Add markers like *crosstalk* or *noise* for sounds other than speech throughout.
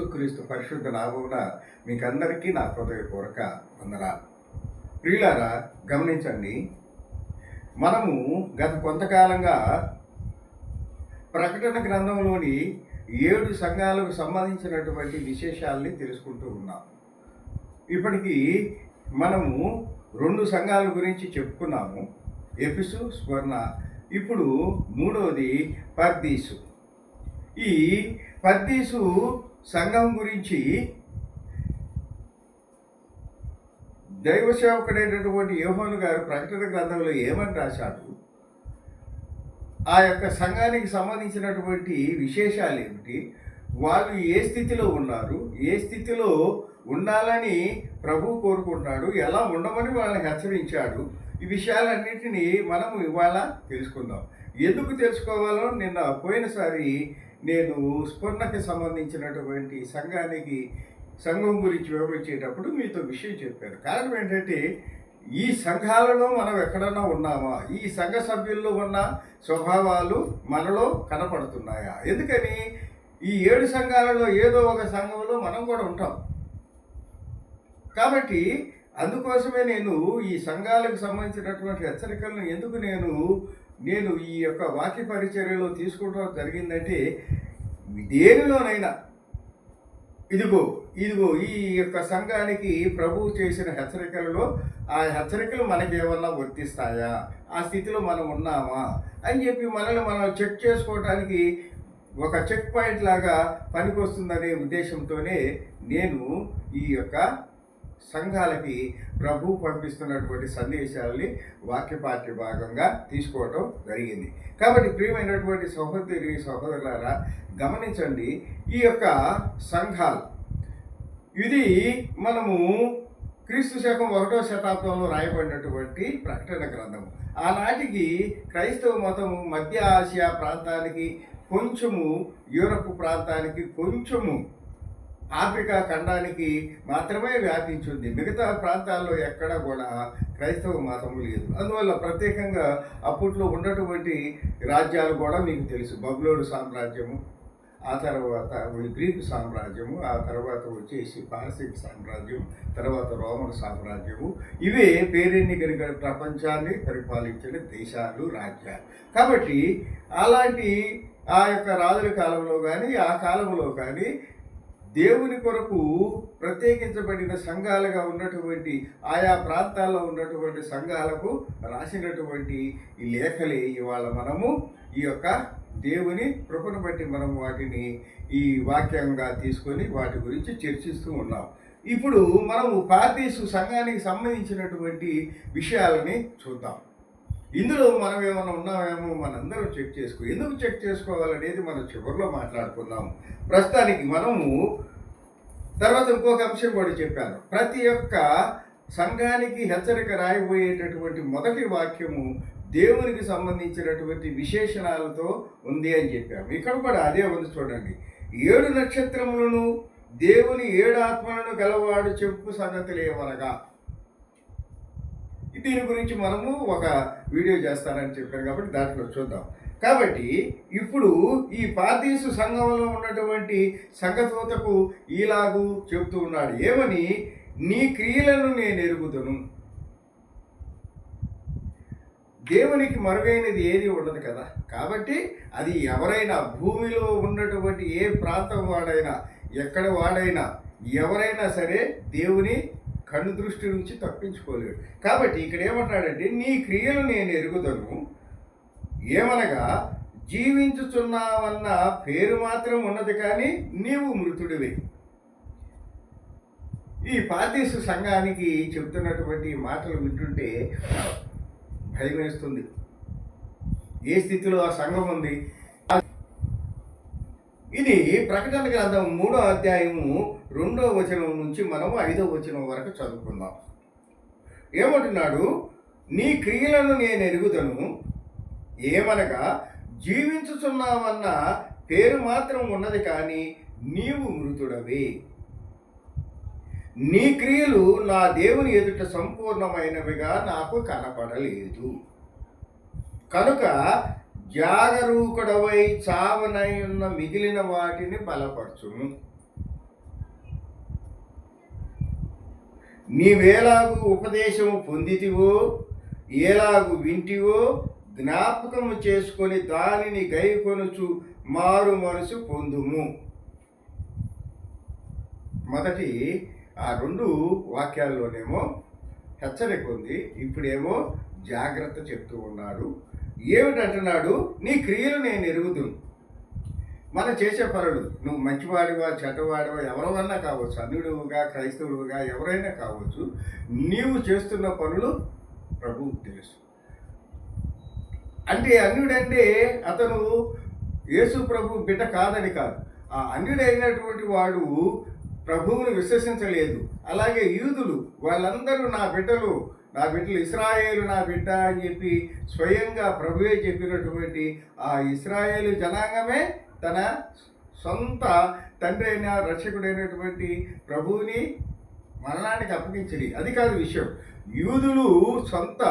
యేసుక్రీస్తు పరిశుద్ధ నామమున మీకందరికీ నా హృదయపూర్వక వందనాలు. ప్రియులారా గమనించండి. మనము గత కొంతకాలంగా ప్రకటన గ్రంథంలోని ఏడు సంఘాలకు సంబంధించినటువంటి విశేషాలని తెలుసుకుంటూ ఉన్నాం. ఇప్పటికీ మనము రెండు సంఘాల గురించి చెప్పుకున్నాము. ఎపిసు స్వర్ణ. ఇప్పుడు మూడవది పర్దీసు. ఈ పర్దీసు సంఘం గురించి దైవ సేవకుడైనటువంటి యోహోను గారు ప్రకటన గ్రంథంలో ఏమని రాశాడు ఆ యొక్క సంఘానికి సంబంధించినటువంటి విశేషాలు ఏమిటి? వాళ్ళు ఏ స్థితిలో ఉన్నారు? ఏ స్థితిలో ఉండాలని ప్రభు కోరుకుంటాడు ఎలా ఉండమని వాళ్ళని హెచ్చరించాడు? ఈ విషయాలన్నింటినీ మనం ఇవాళ తెలుసుకుందాం. ఎందుకు తెలుసుకోవాలో నిన్న పోయినసారి నేను స్ఫురణకి సంబంధించినటువంటి సంఘానికి సంఘం గురించి వివరించేటప్పుడు మీతో విషయం చెప్పాను. కారణం ఏంటంటే ఈ సంఘాలలో మనం ఎక్కడన్నా ఉన్నామా? ఈ సంఘ సభ్యుల్లో ఉన్న స్వభావాలు మనలో కనపడుతున్నాయా? ఎందుకని? ఈ ఏడు సంఘాలలో ఏదో ఒక సంఘంలో మనం కూడా ఉంటాం. కాబట్టి అందుకోసమే నేను ఈ సంఘాలకు సంబంధించినటువంటి హెచ్చరికలను ఎందుకు నేను నేను ఈ యొక్క వాక్య పరిచర్యలో తీసుకోవడం జరిగిందంటే దేనిలోనైనా. ఇదిగో ఇదిగో ఈ యొక్క సంఘానికి ప్రభువు చేసిన హెచ్చరికలలో ఆ హెచ్చరికలు మనకి ఏమన్నా వర్తిస్తాయా? ఆ స్థితిలో మనం ఉన్నామా? అని చెప్పి మనల్ని మనం చెక్ చేసుకోవడానికి ఒక చెక్ పాయింట్ లాగా పనికొస్తుందనే ఉద్దేశంతోనే నేను ఈ యొక్క సంఘాలకి ప్రభు పంపిస్తున్నటువంటి సందేశాలని వాక్యపాఠ్య భాగంగా తీసుకోవటం జరిగింది. కాబట్టి ప్రియమైనటువంటి సహోదరి సహోదరులారా గమనించండి ఈ యొక్క సంఘాలు ఇది మనము క్రీస్తు శకం ఒకటో శతాబ్దంలో రాయబడినటువంటి ప్రకటన గ్రంథము. ఆనాటికి క్రైస్తవ మతము మధ్య ఆసియా ప్రాంతానికి కొంచెము యూరప్ ప్రాంతానికి కొంచెము ఆఫ్రికా ఖండానికి మాత్రమే వ్యాపించింది. మిగతా ప్రాంతాల్లో ఎక్కడ కూడా క్రైస్తవ మతం లేదు. అందువల్ల ప్రత్యేకంగా అప్పట్లో ఉన్నటువంటి రాజ్యాలు కూడా మీకు తెలుసు. బబులోడు సామ్రాజ్యము ఆ తర్వాత గ్రీకు సామ్రాజ్యము ఆ తర్వాత వచ్చేసి పారసీక సామ్రాజ్యం తర్వాత రోమన్ సామ్రాజ్యము. ఇవే పేరెన్ని కనుక ప్రపంచాన్ని పరిపాలించిన దేశాలు రాజ్యాలు. కాబట్టి అలాంటి ఆ యొక్క రాజుల కాలంలో కానీ ఆ కాలంలో కానీ దేవుని కొరకు ప్రత్యేకించబడిన సంఘాలుగా ఉన్నటువంటి ఆయా ప్రాంతాల్లో ఉన్నటువంటి సంఘాలకు రాసినటువంటి ఈ లేఖలే ఇవాళ మనము ఈ యొక్క దేవుని కృపను బట్టి మనం వాటిని ఈ వాక్యంగా తీసుకొని వాటి గురించి చర్చిస్తూ ఉన్నాం. ఇప్పుడు మనము పార్టీసు సంఘానికి సంబంధించినటువంటి విషయాలని చూద్దాం. ఇందులో మనం ఏమైనా ఉన్నామేమో మనందరం చెక్ చేసుకో ఎందుకు చెక్ చేసుకోవాలనేది మనం చివరిలో మాట్లాడుకుందాం. ప్రస్తుతానికి మనము తర్వాత ఇంకొక అంశం కూడా చెప్పాను. ప్రతి ఒక్క సంఘానికి హెచ్చరిక రాయబోయేటటువంటి మొదటి వాక్యము దేవునికి సంబంధించినటువంటి విశేషణాలతో ఉంది అని చెప్పాము. ఇక్కడ కూడా అదే ఉంది చూడండి. ఏడు నక్షత్రములను దేవుని ఏడు ఆత్మలను గలవాడు చెప్పు సంగతులేమనగా దీని గురించి మనము ఒక వీడియో చేస్తానని చెప్పారు కాబట్టి దాంట్లో చూద్దాం. కాబట్టి ఇప్పుడు ఈ పార్దీసు సంఘంలో ఉన్నటువంటి సంఘతోతకు ఈలాగు చెబుతూ ఉన్నాడు ఏమని? నీ క్రియలను నేను ఎరుగుదును. దేవునికి మరుగైనది ఏది ఉండదు కదా. కాబట్టి అది ఎవరైనా భూమిలో ఉన్నటువంటి ఏ ప్రాంతం వాడైనా ఎక్కడ వాడైనా ఎవరైనా సరే దేవుని కన్ను దృష్టి నుంచి తప్పించుకోలేడు. కాబట్టి ఇక్కడ ఏమంటాడంటే నీ క్రియలు నేను ఎరుగుదను. ఏమనగా జీవించుచున్నావన్న పేరు మాత్రం ఉన్నది కానీ నీవు మృతుడివే. ఈ పాతీసు సంఘానికి చెబుతున్నటువంటి మాటలు వింటుంటే భయం వేస్తుంది ఏ స్థితిలో ఆ సంఘం ఉంది? ఇది ప్రకటన గ్రంథం మూడో అధ్యాయము రెండో వచనం నుంచి మనము ఐదో వచనం వరకు చదువుకుందాం. ఏమంటున్నాడు? నీ క్రియలను నేను ఎరుగుదను. ఏమనగా జీవించుతున్నామన్న పేరు మాత్రం ఉన్నది కానీ నీవు మృతుడవి. నీ క్రియలు నా దేవుని ఎదుట సంపూర్ణమైనవిగా నాకు కనపడలేదు. కనుక జాగరూకుడవై చావనై ఉన్న మిగిలిన వాటిని బలపరచును నీవేలాగు ఉపదేశము పొందితివో ఏలాగు వింటివో జ్ఞాపకము చేసుకొని దానిని గైకొనుచు మారు మనసు పొందుము. మొదటి ఆ రెండు వాక్యాల్లోనేమో హెచ్చరిక ఉంది. ఇప్పుడేమో జాగ్రత్త చెప్తూ ఉన్నాడు. ఏమిటంటున్నాడు? నీ క్రియలు నేను ఎరుగుదును. మనం చేసే పనులు నువ్వు మంచివాడివా చెడ్డవాడివా ఎవరైనా కావచ్చు అన్యుడుగా క్రైస్తవుడుగా ఎవరైనా కావచ్చు నీవు చేస్తున్న పనులు ప్రభువు తెలుసు. అంటే అన్యుడంటే అతను యేసు ప్రభు బిడ్డ కాదని కాదు. ఆ అన్యుడైనటువంటి వాడు ప్రభువును విశ్వసించలేదు. అలాగే యూదులు వాళ్ళందరూ నా బిడ్డలు నా బిడ్డలు ఇస్రాయేలు నా బిడ్డ అని చెప్పి స్వయంగా ప్రభువే చెప్పినటువంటి ఆ ఇస్రాయేలు జనాంగమే తన సొంత తండ్రి అయిన రక్షకుడైనటువంటి ప్రభువుని మరణానికి అప్పగించింది. అది కాదు విషయం. యూదులు సొంత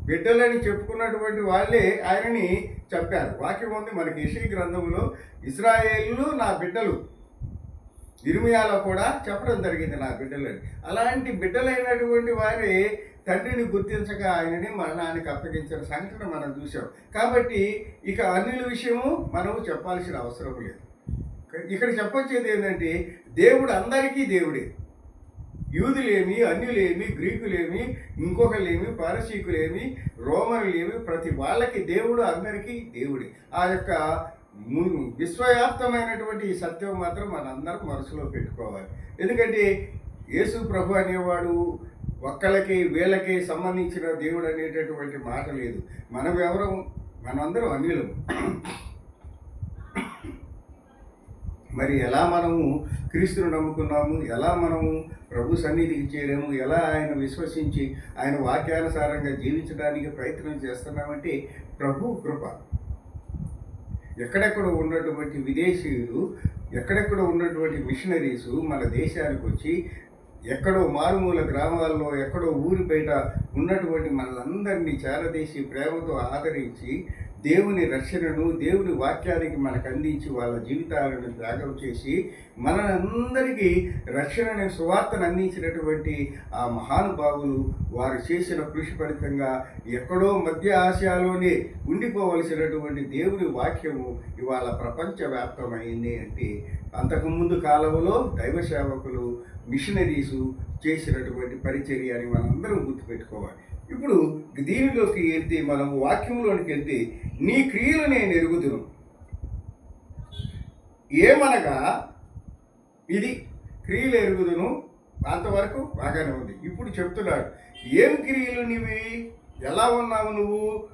బిడ్డలని చెప్పుకున్నటువంటి వాళ్ళే ఆయనని చంపారు. వాక్యం ఉంది మనకి ఇషి గ్రంథంలో ఇస్రాయేళ్ళు నా బిడ్డలు ఇర్మియాలో కూడా చెప్పడం జరిగింది నా బిడ్డలని. అలాంటి బిడ్డలైనటువంటి వారి తండ్రిని గుర్తించక ఆయనని మరణానికి అప్పగించిన సంఘటన మనం చూసాం కాబట్టి ఇక అన్నిల విషయము మనము చెప్పాల్సిన అవసరం లేదు. ఇక్కడ చెప్పొచ్చేది ఏంటంటే దేవుడు అందరికీ దేవుడే. యూదులేమి అన్యులేమి గ్రీకులేమి ఇంకొకలేమి పారసీకులేమి రోమనులేమి ప్రతి వాళ్ళకి దేవుడు అందరికీ దేవుడే. ఆ యొక్క విశ్వవ్యాప్తమైనటువంటి ఈ సత్యం మాత్రం మనందరం మనసులో పెట్టుకోవాలి. ఎందుకంటే యేసు ప్రభు అనేవాడు ఒక్కలకి వీళ్ళకి సంబంధించిన దేవుడు అనేటటువంటి మాట లేదు. మనం ఎవరం మనందరం అన్యులము. మరి ఎలా మనము క్రీస్తును నమ్ముకున్నాము? ఎలా మనము ప్రభు సన్నిధికి చేరాము? ఎలా ఆయన విశ్వసించి ఆయన వాక్యానుసారంగా జీవించడానికి ప్రయత్నం చేస్తున్నామంటే ప్రభు కృప. ఎక్కడెక్కడ ఉన్నటువంటి విదేశీయులు ఎక్కడెక్కడ ఉన్నటువంటి మిషనరీస్ మన దేశానికి వచ్చి ఎక్కడో మారుమూల గ్రామాల్లో ఎక్కడో ఊరి బయట ఉన్నటువంటి మనలందరినీ చేరదీసి ప్రేమతో ఆదరించి దేవుని రక్షణను దేవుని వాక్యానికి మనకు అందించి వాళ్ళ జీవితాలను త్యాగం చేసి మనందరికీ రక్షణని సువార్తను అందించినటువంటి ఆ మహానుభావులు వారు చేసిన కృషి ఫలితంగా ఎక్కడో మధ్య ఆసియాలోనే ఉండిపోవలసినటువంటి దేవుని వాక్యము ఇవాళ ప్రపంచవ్యాప్తమైంది అంటే అంతకుముందు కాలంలో దైవ సేవకులు మిషనరీసు చేసినటువంటి పరిచర్య అని మనందరం గుర్తుపెట్టుకోవాలి. ఇప్పుడు దీనిలోకి వెళ్తే మనం వాక్యంలోనికి వెళ్తే నీ క్రియలు నేను ఎరుగుదును. ఏమనగా ఇది క్రియలు ఎరుగుదును అంతవరకు బాగానే ఉంది. ఇప్పుడు చెప్తున్నాడు ఏం క్రియలు నీవి? ఎలా ఉన్నావు నువ్వు?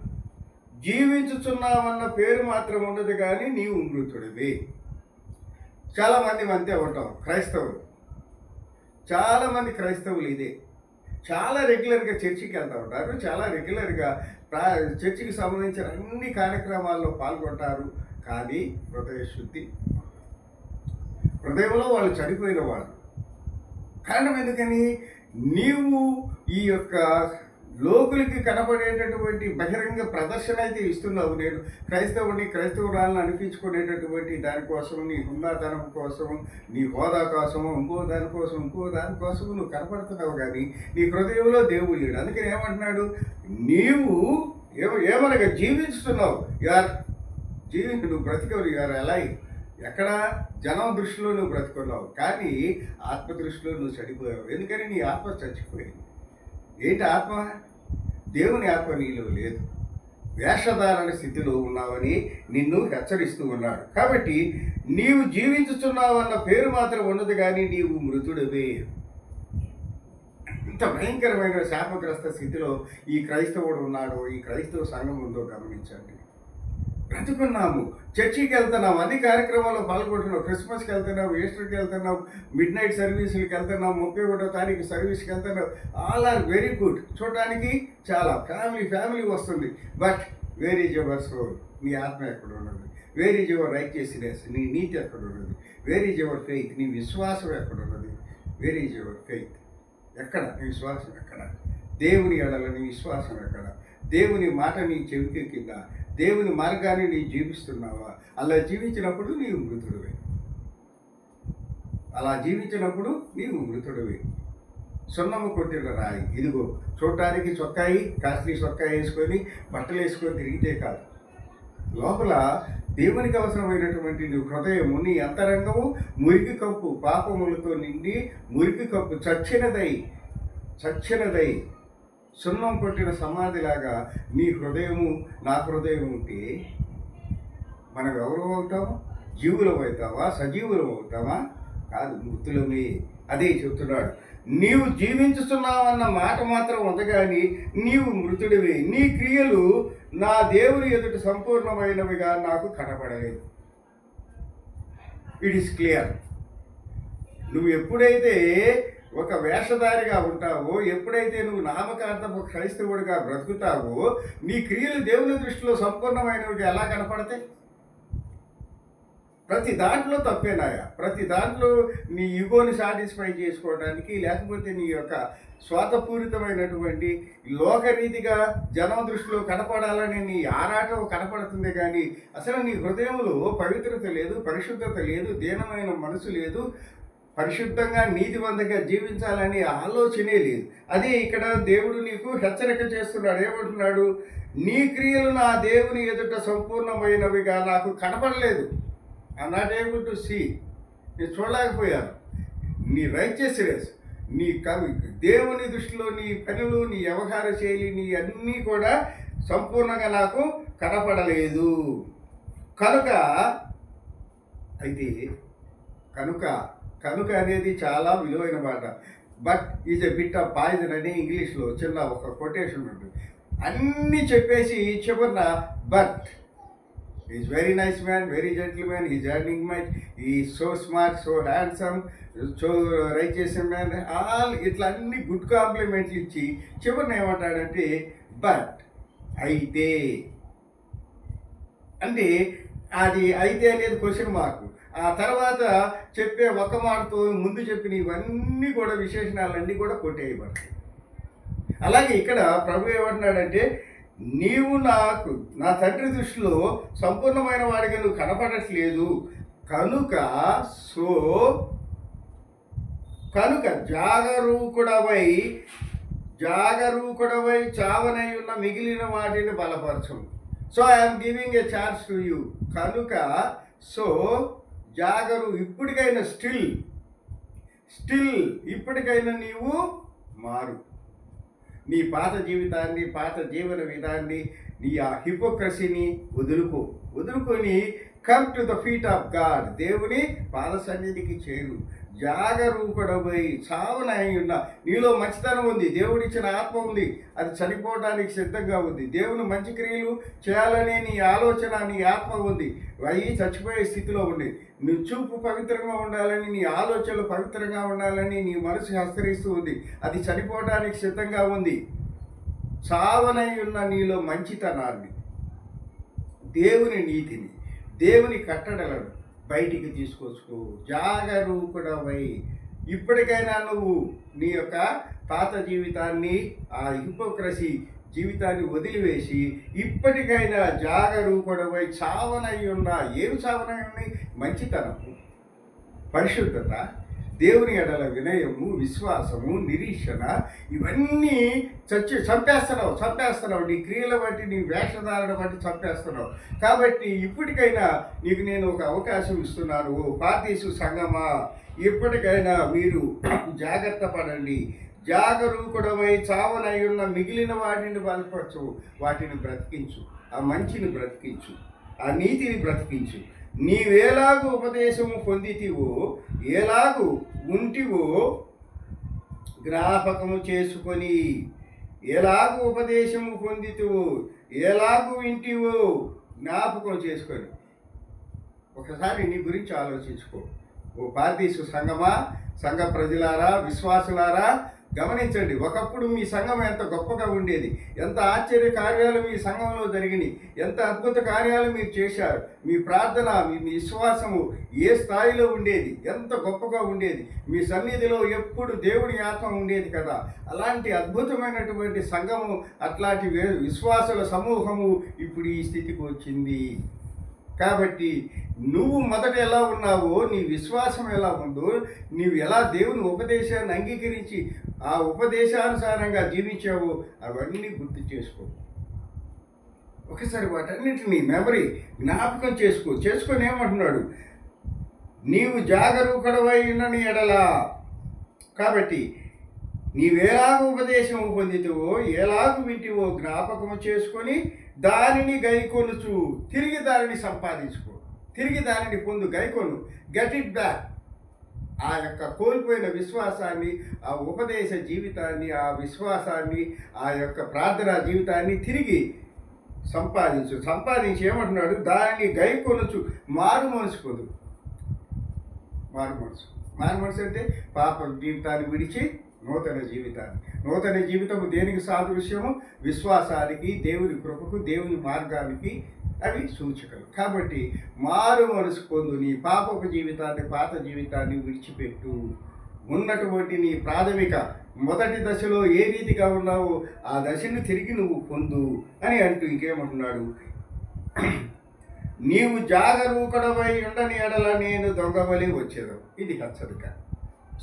జీవించుచున్నావన్న పేరు మాత్రం ఉండదు కానీ నీవు మృతుడివి చాలామంది అంతే ఉంటాం క్రైస్తవులు. చాలామంది క్రైస్తవులు ఇదే. చాలా రెగ్యులర్గా చర్చికి వెళ్తూ ఉంటారు. చాలా రెగ్యులర్గా ప్రా చర్చికి సంబంధించిన అన్ని కార్యక్రమాల్లో పాల్గొంటారు. కానీ హృదయ శుద్ధి హృదయంలో వాళ్ళు చనిపోయిన వాళ్ళు. కారణం ఎందుకని? నీవు ఈ యొక్క లోకులకి కనపడేటటువంటి బహిరంగ ప్రదర్శన అయితే ఇస్తున్నావు నేను. క్రైస్తవుని క్రైస్తవురాలను అనిపించుకునేటటువంటి దానికోసం నీ హుందాతనం కోసం నీ హోదా కోసము ఇంకో దానికోసం ఇంకో దానికోసం నువ్వు కనపడుతున్నావు కానీ నీ హృదయంలో దేవుడు లేడు. అందుకని ఏమంటున్నాడు? నీవు ఏమ ఏమనగా జీవిస్తున్నావు యార్ జీవి నువ్వు బ్రతికవు. యార్ ఎలా ఎక్కడ జనం దృష్టిలో నువ్వు బ్రతుకున్నావు. కానీ ఆత్మ దృష్టిలో నువ్వు చనిపోయావు. ఎందుకని నీ ఆత్మ చచ్చిపోయింది? ఏంటి ఆత్మ? దేవుని ఆత్మ నీలో లేదు. వేషధారణ స్థితిలో ఉన్నావని నిన్ను హెచ్చరిస్తూ ఉన్నాడు. కాబట్టి నీవు జీవించుతున్నావన్న పేరు మాత్రం ఉన్నది కానీ నీవు మృతుడవే. ఇంత భయంకరమైన శాపగ్రస్త స్థితిలో ఈ క్రైస్తవుడు ఉన్నాడో. ఈ క్రైస్తవ సంఘం ఉందో గమనించండి. బ్రతుకున్నాము. చర్చికి వెళ్తున్నాం అన్ని కార్యక్రమాల్లో పాల్గొంటున్నాం. క్రిస్మస్కి వెళ్తున్నాం ఈస్టర్కి వెళ్తున్నాం మిడ్ నైట్ సర్వీసులకి వెళ్తున్నాం ముప్పై ఒకటో తారీఖు సర్వీస్కి వెళ్తున్నాం ఆల్ ఆర్ వెరీ గుడ్ చూడడానికి చాలా ఫ్యామిలీ ఫ్యామిలీ వస్తుంది. But where is your soul నీ ఆత్మ ఎక్కడ ఉన్నది? వేర్ ఈజ్ యువర్ రైచియస్నెస్ నీ నీతి ఎక్కడ ఉన్నది? వేర్ ఈజ్ యువర్ ఫెయిత్ నీ విశ్వాసం ఎక్కడ ఉన్నది? వేర్ ఈజ్ యువర్ ఫెయిత్ ఎక్కడ? నీ విశ్వాసం ఎక్కడ? దేవుని ఎడల నీ విశ్వాసం ఎక్కడ? దేవుని మాట నీ చెవికి కింద దేవుని మార్గాన్ని నీ జీవిస్తున్నావా? అలా జీవించినప్పుడు నీవు మృతుడివే. అలా జీవించినప్పుడు నీవు మృతుడివే. సున్నము కొట్టిన రాయి. ఇదిగో చూడటానికి చొక్కాయి కాస్ట్లీ చొక్కా వేసుకొని బట్టలు వేసుకొని తిరిగితే కాదు. లోపల దేవునికి అవసరమైనటువంటి నీ హృదయము నీ అంతరంగము మురికి కప్పు పాపములతో నిండి మురికి కప్పు చచ్చినదై చచ్చినదై సున్నం కొట్టిన సమాధిలాగా నీ హృదయము నా హృదయం ఉంటే మనం ఎవరు అవుతాము జీవులం అవుతావా? సజీవులం అవుతావా? కాదు మృతులమే. అదే చెప్తున్నాడు. నీవు జీవించుతున్నావన్న మాట మాత్రం ఉందగాని నీవు మృతుడివి. నీ క్రియలు నా దేవుని ఎదుట సంపూర్ణమైనవిగా నాకు కనపడలేదు. ఇట్ ఈస్ క్లియర్ నువ్వు ఎప్పుడైతే ఒక వేషధారిగా ఉంటావో ఎప్పుడైతే నువ్వు నామకార్థపు క్రైస్తవుడిగా బ్రతుకుతావో నీ క్రియలు దేవుని దృష్టిలో సంపూర్ణమైనవి ఎలా కనపడతాయి? ప్రతి దాంట్లో తప్పేనాయా ప్రతి దాంట్లో నీ ఈగోని సాటిస్ఫై చేసుకోవడానికి లేకపోతే నీ యొక్క స్వాతపూరితమైనటువంటి లోకరీతిగా జనం దృష్టిలో కనపడాలని నీ ఆరాటం కనపడుతుంది కానీ అసలు నీ హృదయంలో పవిత్రత లేదు పరిశుద్ధత లేదు దీనమైన మనసు లేదు. పరిశుద్ధంగా నీతివంతంగా జీవించాలనే ఆలోచనే లేదు. అదే ఇక్కడ దేవుడు నీకు హెచ్చరిక చేస్తున్నాడు. ఏమంటున్నాడు? నీ క్రియలు నా దేవుని ఎదుట సంపూర్ణమైనవిగా నాకు కనపడలేదు. I not able to see నేను చూడలేకపోయాను. నీ రైచియస్నెస్ నీ కవి దేవుని దృష్టిలో నీ పనులు నీ వ్యవహార శైలి నీ అన్నీ కూడా సంపూర్ణంగా నాకు కనపడలేదు. కనుక అయితే కనుక కనుక అనేది చాలా విలువైన మాట. But is a bit of poison అని ఇంగ్లీష్లో చిన్న ఒక కొటేషన్ ఉంటుంది. అన్నీ చెప్పేసి చివరిన but is very nice man very gentle is earning much he so smart so handsome so right man all ఇట్లా అన్ని గుడ్ కాంప్లిమెంట్స్ ఇచ్చి చివరిన ఏమంటాడంటే బట్ అయితే. అంటే అది అయితే అనేది క్వశ్చన్ మార్క్ ఆ తర్వాత చెప్పే ఒక మాటతో ముందు చెప్పిన ఇవన్నీ కూడా విశేషణాలన్నీ కూడా కొట్టేయబడతాయి. అలాగే ఇక్కడ ప్రభు ఏమంటున్నాడంటే నీవు నాకు నా తండ్రి దృష్టిలో సంపూర్ణమైన వాడిగా నువ్వు కనపడట్లేదు. కనుక సో కనుక జాగరూకుడవై జాగరూకుడవై చావనై ఉన్న మిగిలిన వాటిని బలపరచు. So I'm giving a chance to you కనుక సో జాగరు ఇప్పటికైనా స్టిల్. స్టిల్ ఇప్పటికైనా నీవు మారు. నీ పాత జీవితాన్ని పాత జీవన విధాన్ని నీ ఆ హిపోక్రసీని వదులుకో. వదులుకొని come to the feet of God దేవుని పాద సన్నిధికి చేరు. జాగరూకుడమై చావనై ఉన్న నీలో మంచితనం ఉంది దేవుడిచ్చిన ఆత్మ ఉంది అది చనిపోవడానికి సిద్ధంగా ఉంది. దేవుని మంచి క్రియలు చేయాలనే నీ ఆలోచన నీ ఆత్మ ఉంది. అవి చచ్చిపోయే స్థితిలో ఉంది నీ చూపు పవిత్రంగా ఉండాలని నీ ఆలోచనలు పవిత్రంగా ఉండాలని నీ మనసు హస్తరిస్తూ ఉంది. అది చనిపోవడానికి సిద్ధంగా ఉంది. చావనై ఉన్న నీలో మంచితనాన్ని దేవుని నీతిని దేవుని కట్టడలను బయటికి తీసుకొచ్చుకో. జాగరూకుడవై. ఇప్పటికైనా నువ్వు నీ యొక్క పాత జీవితాన్ని ఆ హిపోక్రసీ జీవితాన్ని వదిలివేసి ఇప్పటికైనా జాగరూకుడవై చావనై ఉన్నా ఏమి చావనై ఉన్నాయి మంచితనం పరిశుద్ధత. దేవుని ఎడల వినయము విశ్వాసము నిరీక్షణ ఇవన్నీ చచ్చి చంపేస్తున్నావు చంపేస్తున్నావు. నీ క్రియల బట్టి నీ వేషధారణ బట్టి చంపేస్తున్నావు. కాబట్టి ఇప్పటికైనా నీకు నేను ఒక అవకాశం ఇస్తున్నాను. ఓ పార్టీసు సంగమా ఇప్పటికైనా మీరు *clears throat* జాగ్రత్త పడండి. జాగరూకుడమై చావనయ్యున్న మిగిలిన వాటిని బలపరచు. వాటిని బ్రతికించు. ఆ మంచిని బ్రతికించు. ఆ నీతిని బ్రతికించు. నీవేలాగు ఉపదేశము పొందితివో ఎలాగు ఉంటివో జ్ఞాపకము చేసుకొని ఎలాగు ఉపదేశము పొందితివో ఎలాగు వింటివో జ్ఞాపకం చేసుకొని. ఒకసారి నీ గురించి ఆలోచించుకో. ఓ పార్దీసు సంఘమా సంఘ ప్రజలారా విశ్వాసులారా గమనించండి ఒకప్పుడు మీ సంఘం ఎంత గొప్పగా ఉండేది ఎంత ఆశ్చర్య కార్యాలు మీ సంఘంలో జరిగినాయి ఎంత అద్భుత కార్యాలు మీరు చేశారు మీ ప్రార్థన మీ మీ విశ్వాసము ఏ స్థాయిలో ఉండేది ఎంత గొప్పగా ఉండేది మీ సన్నిధిలో ఎప్పుడు దేవుడి ఆత్మ ఉండేది కదా. అలాంటి అద్భుతమైనటువంటి సంఘము అట్లాంటి వే- విశ్వాసుల సమూహము ఇప్పుడు ఈ స్థితికి వచ్చింది. కాబట్టి నువ్వు మొదట ఎలా ఉన్నావో నీ విశ్వాసం ఎలా ఉందో నీవు ఎలా దేవుని ఉపదేశాన్ని అంగీకరించి ఆ ఉపదేశానుసారంగా జీవించావో అవన్నీ గుర్తు చేసుకో. ఒకసారి వాటన్నిటిని మెమరీ జ్ఞాపకం చేసుకో. చేసుకొని ఏమంటున్నాడు? నీవు జాగరూకడవై ఎడలా. కాబట్టి నీవేలాగు ఉపదేశం పొందితివో ఎలాగు వింటివో జ్ఞాపకము చేసుకొని దానిని గైకొనుచు. తిరిగి దానిని సంపాదించుకో. తిరిగి దానిని పొందు గైకొను. గెట్ ఇట్ బ్యాక్ ఆ యొక్క కోల్పోయిన విశ్వాసాన్ని ఆ ఉపదేశ జీవితాన్ని ఆ విశ్వాసాన్ని ఆ యొక్క ప్రార్థనా జీవితాన్ని తిరిగి సంపాదించు. సంపాదించి ఏమంటున్నాడు? దానిని గైకొనుచు. మారు మనసు పొందు. మారు మనసు. మారు మనసు అంటే పాప జీవితాన్ని విడిచి నూతన జీవితాన్ని. నూతన జీవితము దేనికి సాదృశ్యము? విశ్వాసానికి దేవుని కృపకు దేవుని మార్గానికి అవి సూచికలు. కాబట్టి మారు మనసు పొందు నీ పాపపు జీవితాన్ని పాత జీవితాన్ని విడిచిపెట్టు. ఉన్నటువంటి నీ ప్రాథమిక మొదటి దశలో ఏ రీతిగా ఉన్నావో ఆ దశను తిరిగి నువ్వు పొందు అని అంటూ ఇంకేమంటున్నాడు? నీవు జాగరూకడమై ఉండని ఎడల నేను దొంగవలి వచ్చేది. ఇది హెచ్చరిక.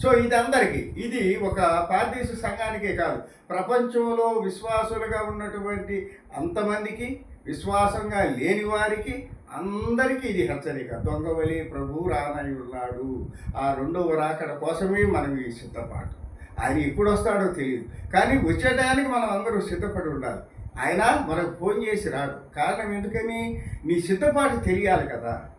సో ఇది అందరికీ. ఇది ఒక పార్టీస్ సంఘానికే కాదు. ప్రపంచంలో విశ్వాసులుగా ఉన్నటువంటి అంతమందికి విశ్వాసంగా లేని వారికి అందరికీ ఇది హెచ్చరిక. దొంగవలి ప్రభు రానై ఉన్నాడు ఆ రెండవ రాకడ కోసమే మనం ఈ సిద్ధపాటు. ఆయన ఎప్పుడు వస్తాడో తెలియదు కానీ వచ్చేటానికి మనం అందరూ సిద్ధపడి ఉండాలి. ఆయన మనకు ఫోన్ చేసి రాడు కారణం ఎందుకని? నీ సిద్ధపాటు తెలియాలి కదా.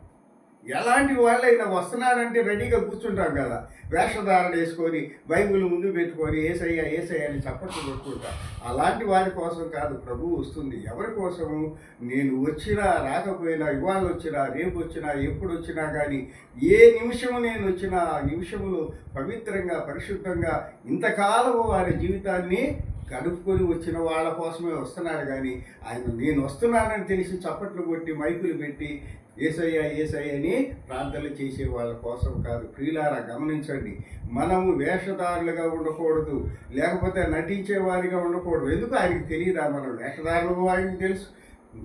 ఎలాంటి వాళ్ళైనా వస్తున్నారంటే రెడీగా కూర్చుంటాం కదా. వేషధారణ వేసుకొని బైబిల్ ముందు పెట్టుకొని ఏసయ్య ఏసయ్య అని చప్పట్లు కొట్టుకుంటాం. అలాంటి వారి కోసం కాదు ప్రభు వస్తుంది. ఎవరి కోసము? నేను వచ్చినా రాకపోయినా ఇవాళ వచ్చినా రేపు వచ్చినా ఎప్పుడు వచ్చినా కానీ ఏ నిమిషము నేను వచ్చినా ఆ నిమిషములో పవిత్రంగా పరిశుద్ధంగా ఇంతకాలము వారి జీవితాన్ని గడుపుకొని వచ్చిన వాళ్ళ కోసమే వస్తున్నాడు కానీ ఆయన నేను వస్తున్నానని తెలిసి చప్పట్లు కొట్టి మైకులు పెట్టి ఏసయ్య ఏసయ్య అని ప్రార్థనలు చేసే వాళ్ళ కోసం కాదు. ప్రియులారా గమనించండి. మనము వేషధారులుగా ఉండకూడదు. లేకపోతే నటించే వారిగా ఉండకూడదు. ఎందుకు ఆయనకి తెలియదా? మనం వేషధారులు ఆయనకు తెలుసు.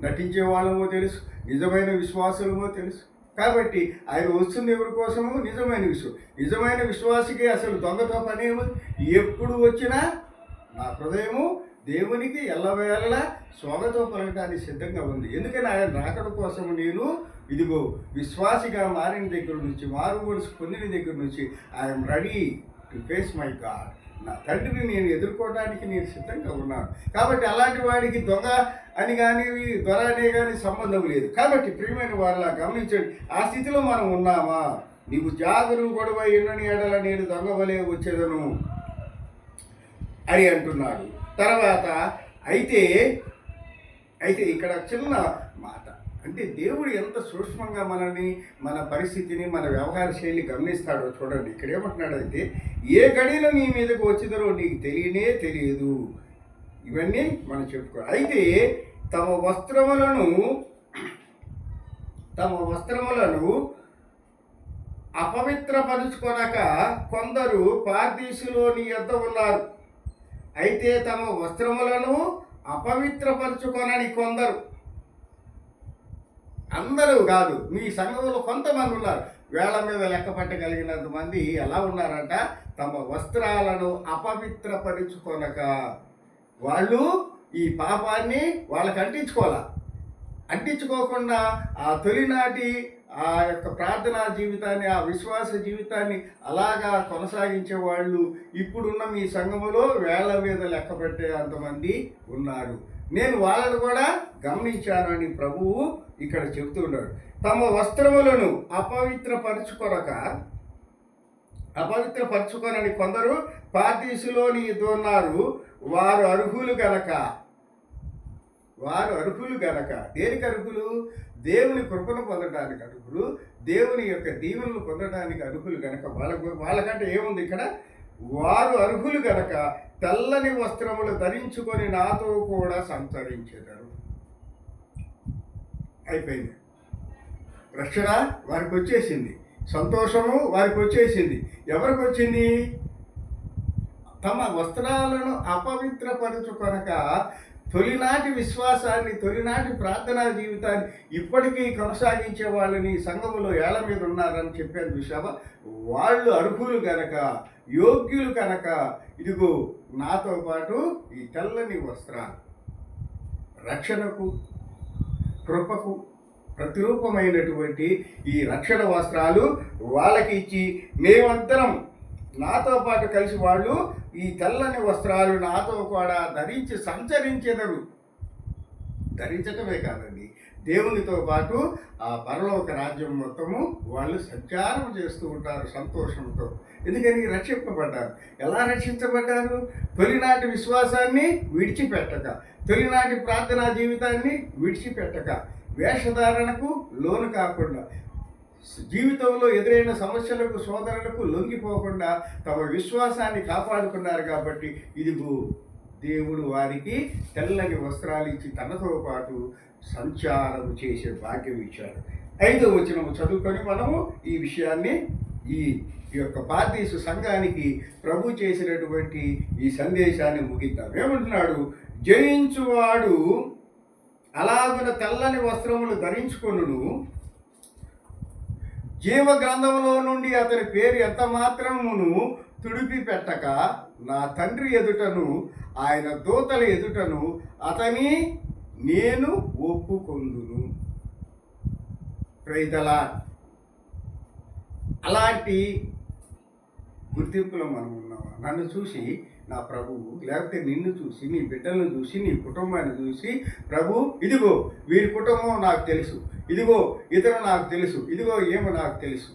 నటించే వాళ్ళమో తెలుసు. నిజమైన విశ్వాసులమో తెలుసు. కాబట్టి ఆయన వస్తుంది ఎవరి కోసము? నిజమైన విశ్వం నిజమైన విశ్వాసికి అసలు దొంగతో పనేమో ఎప్పుడు వచ్చినా నా హృదయము దేవునికి ఎల్లవేళ స్వాగతం పలకడానికి సిద్ధంగా ఉంది. ఎందుకని ఆయన రాకడ కోసం నేను ఇదిగో విశ్వాసిగా మారిన దగ్గర నుంచి మారు పొందిన దగ్గర నుంచి I'm ready to face my God నా తండ్రిని నేను ఎదుర్కోవడానికి నేను సిద్ధంగా ఉన్నాను. కాబట్టి అలాంటి వాడికి దొంగ అని కానీ దొర అనే కానీ సంబంధం లేదు. కాబట్టి ప్రియమైన వారిలా గమనించండి ఆ స్థితిలో మనం ఉన్నామా? నీవు జాగరు గొడవ ఎన్నని ఎడల నేను దొంగవలే వచ్చేదను? అని అంటున్నాడు. తర్వాత అయితే అయితే ఇక్కడ చిన్న మాట. అంటే దేవుడు ఎంత సూక్ష్మంగా మనల్ని మన పరిస్థితిని మన వ్యవహార శైలి గమనిస్తాడో చూడండి. ఇక్కడ ఏమంటున్నాడు అయితే ఏ గడిలో నీ మీదకు వచ్చిందో నీకు తెలియనే తెలియదు. ఇవన్నీ మనం చెప్పుకో అయితే తమ వస్త్రములను తమ వస్త్రములను అపవిత్రపరుచుకొనక కొందరు పార్దీసులోని యొద్ద ఉన్నారు. అయితే తమ వస్త్రములను అపవిత్రపరచుకొనని కొందరు. అందరూ కాదు మీ సంఘంలో కొంతమంది ఉన్నారు. వేల మీద లెక్క పట్టగలిగినంత మంది ఎలా ఉన్నారంట? తమ వస్త్రాలను అపవిత్రపరుచుకొనక వాళ్ళు ఈ పాపాన్ని వాళ్ళకి అంటించుకోవాలి అంటించుకోకుండా ఆ తొలినాటి ఆ యొక్క ప్రార్థనా జీవితాన్ని ఆ విశ్వాస జీవితాన్ని అలాగా కొనసాగించే వాళ్ళు ఇప్పుడున్న మీ సంఘములో వేళ్ళ మీద లెక్క పెట్టే అంతమంది ఉన్నారు. నేను వాళ్ళను కూడా గమనించానని ప్రభువు ఇక్కడ చెబుతున్నాడు తమ వస్త్రములను అపవిత్రపరచుకొనక అపవిత్రపరచుకొనని కొందరు పార్టీసులోని ఉన్నారు. వారు అర్హులు గనక వారు అర్హులు గనక. దేనికి అర్హులు? దేవుని కృపను పొందడానికి అర్హులు దేవుని యొక్క దీవెనలు పొందడానికి అర్హులు కనుక వాళ్ళ వాళ్ళకంటే ఏముంది ఇక్కడ? వారు అర్హులు గనక తెల్లని వస్త్రములు ధరించుకొని నాతో కూడా సంచరించెదరు. అయిపోయింది. రక్షణ వారికి వచ్చేసింది. సంతోషము వారికి వచ్చేసింది. ఎవరికి వచ్చింది? తమ వస్త్రాలను అపవిత్రపరచుకొనక తొలినాటి విశ్వాసాన్ని తొలినాటి ప్రార్థనా జీవితాన్ని ఇప్పటికీ కొనసాగించే వాళ్ళని సంఘములో ఏళ్ళ మీద ఉన్నారని చెప్పాను చూసావా వాళ్ళు అర్హులు కనుక యోగ్యులు కనుక ఇదిగో నాతో పాటు ఈ తెల్లని వస్త్రాలు రక్షణకు కృపకు ప్రతిరూపమైనటువంటి ఈ రక్షణ వస్త్రాలు వాళ్ళకి ఇచ్చి మేమందరం నాతో పాటు కలిసి వాళ్ళు ఈ తెల్లని వస్త్రాలు నాతో కూడా ధరించి సంచరించెదరు. ధరించటమే కాదండి దేవునితో పాటు ఆ పరలోక రాజ్యం మొత్తము వాళ్ళు సంచారం చేస్తూ ఉంటారు సంతోషంతో. ఎందుకని? రక్షింపబడ్డారు. ఎలా రక్షించబడ్డారు? తొలినాటి విశ్వాసాన్ని విడిచిపెట్టక తొలినాటి ప్రార్థనా జీవితాన్ని విడిచిపెట్టక వేషధారణకు లోను కాకుండా జీవితంలో ఎదురైన సమస్యలకు సోదరులకు లొంగిపోకుండా తమ విశ్వాసాన్ని కాపాడుకున్నారు కాబట్టి ఇదిగో దేవుడు వారికి తెల్లని వస్త్రాలు ఇచ్చి తనతో పాటు సంచారం చేసే భాగ్యం ఇచ్చాడు. ఐదో వచనము చదువుకొని మనము ఈ విషయాన్ని ఈ ఈ యొక్క పార్టీసు సంఘానికి ప్రభు చేసినటువంటి ఈ సందేశాన్ని ముగిద్దాం. ఏమంటున్నాడు? జయించువాడు అలాగున తెల్లని వస్త్రములు ధరించుకొనును జీవ గ్రంథంలో నుండి అతని పేరు ఎంత మాత్రమును తుడిపి పెట్టక నా తండ్రి ఎదుటను ఆయన దూతల ఎదుటను అతని నేను ఒప్పుకొందును. ప్రైతలా అలాంటి గుర్తింపులో మనం ఉన్నామా? నన్ను చూసి నా ప్రభువు లేకపోతే నిన్ను చూసి నీ బిడ్డలను చూసి నీ కుటుంబాన్ని చూసి ప్రభు ఇదిగో వీరి కుటుంబం నాకు తెలుసు. ఇదిగో ఇతరు నాకు తెలుసు ఇదిగో ఏమో నాకు తెలుసు.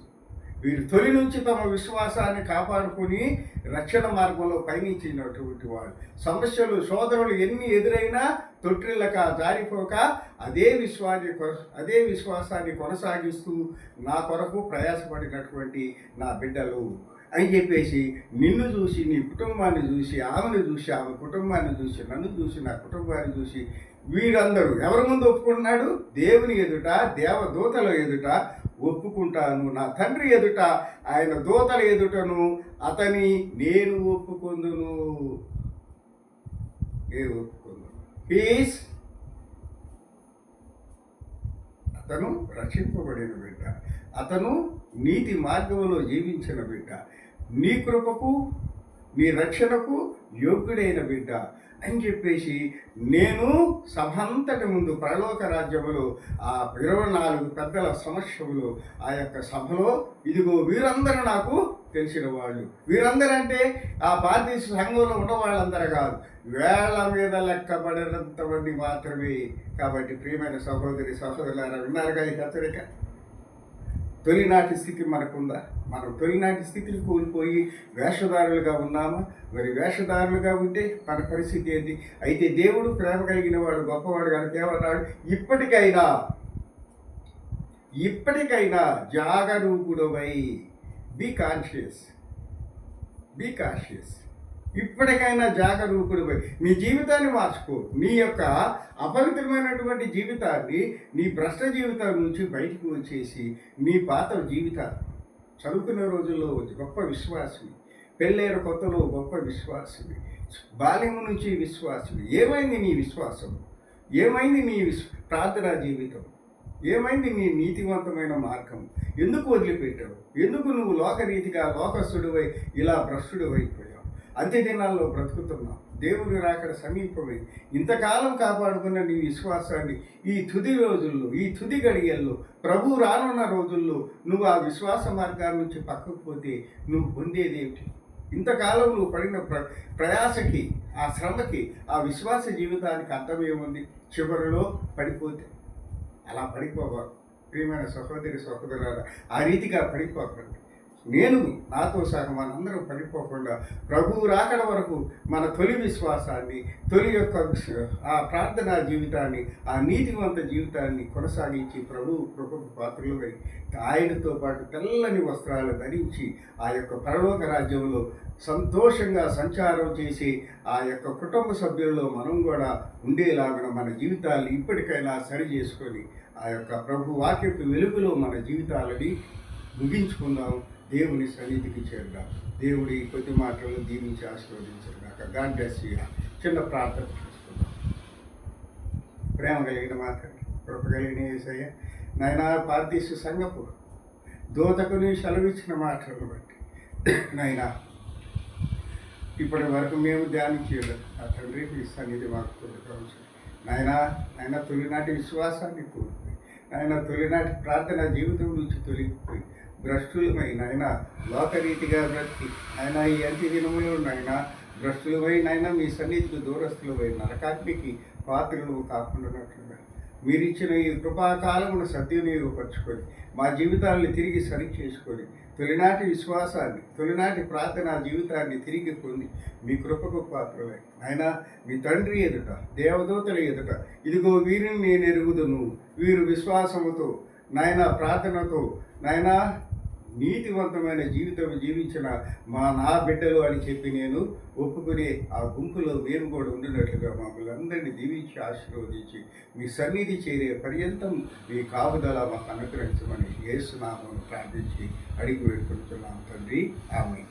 వీరు తొలి నుంచి తమ విశ్వాసాన్ని కాపాడుకొని రక్షణ మార్గంలో పయనించినటువంటి వాడు సమస్యలు సోదరులు ఎన్ని ఎదురైనా తొట్టిల్లక జారిపోక అదే విశ్వాన్ని అదే విశ్వాసాన్ని కొనసాగిస్తూ నా కొరకు ప్రయాసపడినటువంటి నా బిడ్డలు అని చెప్పేసి నిన్ను చూసి నీ కుటుంబాన్ని చూసి ఆమెను చూసి ఆమె కుటుంబాన్ని చూసి నన్ను చూసి నా కుటుంబాన్ని చూసి వీరందరూ ఎవరి ముందు ఒప్పుకుంటున్నాడు? దేవుని ఎదుట దేవదూతల ఎదుట ఒప్పుకుంటాను. నా తండ్రి ఎదుట ఆయన దూతల ఎదుటను అతని నేను ఒప్పుకుందును. నేను ఒప్పుకుందును. పీస్ అతను రక్షింపబడిన బిడ్డ. అతను నీతి మార్గంలో జీవించిన బిడ్డ. నీ కృపకు నీ రక్షణకు యోగ్యుడైన బిడ్డ. అని చెప్పేసి నేను సభంతటి ముందు పరలోక రాజ్యములు ఆ ఇరవై నాలుగు పెద్దల సమక్షంలో ఆ యొక్క సభలో ఇదిగో వీరందరూ నాకు తెలిసిన వాళ్ళు. వీరందరంటే ఆ పార్టీ సంఘంలో ఉన్న వాళ్ళందరూ కాదు. వేళ్ళ మీద లెక్కబడినంత మంది మాత్రమే. కాబట్టి ప్రియమైన సహోదరి సహోదరులారా విన్నారుగా ఈ హెచ్చరిక? తొలినాటి స్థితి మనకుందా? మనం తొలినాటి స్థితిని కోల్పోయి వేషధారులుగా ఉన్నామా? మరి వేషధారులుగా ఉంటే మన పరిస్థితి ఏంటి? అయితే దేవుడు ప్రేమ కలిగిన వాడు గొప్పవాడు కనుక ఏమన్నాడు? ఇప్పటికైనా ఇప్పటికైనా జాగరూకుడవై బీ కాన్షియస్ బీ కాన్షియస్ ఇప్పటికైనా జాగరూకుడిపై నీ జీవితాన్ని మార్చుకో. నీ యొక్క అపవిత్రమైనటువంటి జీవితాన్ని నీ భ్రష్ట జీవితం నుంచి బయటకు వచ్చేసి నీ పాత జీవితాలు చదువుకునే రోజుల్లో గొప్ప విశ్వాసం పెళ్ళైన కొత్తలో గొప్ప విశ్వాసం బాల్యం నుంచి విశ్వాసం ఏమైంది నీ విశ్వాసం? ఏమైంది నీ విశ్వ ప్రార్థనా జీవితం? ఏమైంది నీ నీతివంతమైన మార్గం? ఎందుకు వదిలిపెట్టావు? ఎందుకు నువ్వు లోకరీతిగా లోకస్తుడివై ఇలా భ్రష్టుడు అంతే దినాల్లో బ్రతుకుతున్నావు. దేవుని రాకడ సమీపమే. ఇంతకాలం కాపాడుకున్న నీ విశ్వాసాన్ని ఈ తుది రోజుల్లో ఈ తుది గడియల్లో ప్రభు రానున్న రోజుల్లో నువ్వు ఆ విశ్వాస మార్గాల నుంచి పక్కకు పోతే నువ్వు పొందేదేమిటి ఇంతకాలం నువ్వు పడిన ప్ర ప్రయాసకి ఆ శ్రమకి ఆ విశ్వాస జీవితానికి అర్థమేముంది చివరిలో పడిపోతే. అలా పడిపోవాలి ప్రియమైన సహోదరి సహోదరులారా ఆ రీతిగా పడిపోకండి. నేను నాతో సహా మనందరం పడిపోకుండా ప్రభువు రాకడ వరకు మన తొలి విశ్వాసాన్ని తొలి యొక్క ఆ ప్రార్థనా జీవితాన్ని ఆ నీతివంత జీవితాన్ని కొనసాగించి ప్రభు కృపకు పాత్రలుగా ఆయనతో పాటు తెల్లని వస్త్రాలు ధరించి ఆ యొక్క పరలోక రాజ్యంలో సంతోషంగా సంచారం చేసి ఆ యొక్క కుటుంబ సభ్యుల్లో మనం కూడా ఉండేలాగా మన జీవితాలు ఇప్పటికైనా సరి చేసుకొని ఆ యొక్క ప్రభు వాక్యపు వెలుగులో మన జీవితాలని ముగించుకుందాం. దేవుని సన్నిధికి చేరుదాం దేవుడి కొద్ది మాటలు దీవించి ఆశీర్వదించారు గాడ్ బ్లెస్ చిన్న ప్రార్థన చేసుకుందాం. ప్రేమ కలిగిన మా కృప కలిగిన ఏసయ్య నాయన పార్దీసు సంగపు దూతకు సెలవిచ్చిన మాటలను బట్టి. నాయనా ఇప్పటి వరకు మేము ధ్యానించలేదు ఆ తండ్రి మీ సన్నిధి మాకు తోడుకోవచ్చు నాయన నాయన తొలినాటి విశ్వాసాన్ని కోల్పోయి నాయన తొలినాటి ప్రార్థన జీవితం నుంచి తొలగిపోయి భ్రష్టులమై నాయన లోకరీతిగా బ్రతికి ఆయన ఈ అంత్య దినములో నాయన భ్రష్టులమై నాయన మీ సన్నిధికి దూరస్తులమై నరకాగ్నికి పాత్రలు కాకుండా మీరు ఇచ్చిన ఈ కృపాకాలమును సద్వినియోగపరచుకొని మా జీవితాలను తిరిగి సరి చేసుకొని తొలినాటి విశ్వాసాన్ని తొలినాటి ప్రార్థన జీవితాన్ని తిరిగి పొంది మీ కృపకు పాత్రమే ఆయన మీ తండ్రి ఎదుట దేవదూతల ఎదుట ఇదిగో వీరిని నేను ఎరుగుదును వీరు విశ్వాసముతో నాయన ప్రార్థనతో నాయన నీతివంతమైన జీవితం జీవించిన మా నా బిడ్డలు అని చెప్పి నేను ఒప్పుకునే ఆ గుంపులో మేము కూడా ఉండినట్లుగా మమ్మల్ని అందరినీ దీవించి ఆశీర్వదించి మీ సన్నిధి చేరే పర్యంతం మీ కాపుదల మాకు అనుగ్రహించమని ఏసునామను ప్రార్థించి అడిగి వేడుకుంటున్నాం తండ్రి. ఆమె